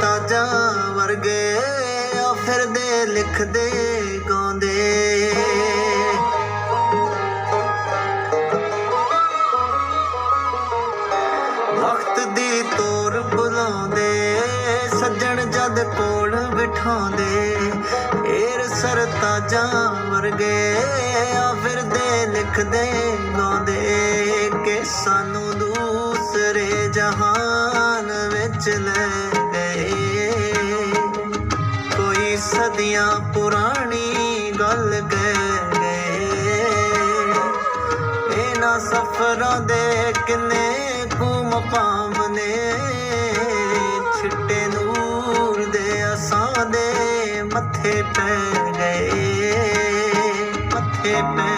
ਤਾਜਾ ਵਰਗੇ, ਉਹ ਫਿਰਦੇ, ਲਿਖਦੇ, ਗਾਉਂਦੇ। ਵਕਤ ਦੀ ਤੋਰ ਬੁਲਾਉਂਦੇ, ਸੱਜਣ ਜਦ ਕੋਲ ਬਿਠਾਉਂਦੇ। ਏਰ ਸਰ ਤਾਜਾ ਵਰਗੇ, ਉਹ ਫਿਰਦੇ, ਲਿਖਦੇ, ਗਾਉਂਦੇ। ਕਿ ਸਾਨੂੰ ਦੂਸਰੇ ਜਹਾਨ ਵਿੱਚ ਲੈ ਸਦੀਆਂ ਪੁਰਾਣੀ ਗੱਲ ਕਹਿ ਗਏ। ਇਹਨਾਂ ਸਫਰਾਂ ਦੇ ਕਿੰਨੇ ਕੁ ਮਕਾਮ ਨੇ ਛਿੱਟੇ ਨੂਰ ਦੇ ਅਸਾਂ ਦੇ ਮੱਥੇ ਪੈ ਗਏ, ਮੱਥੇ ਪੈ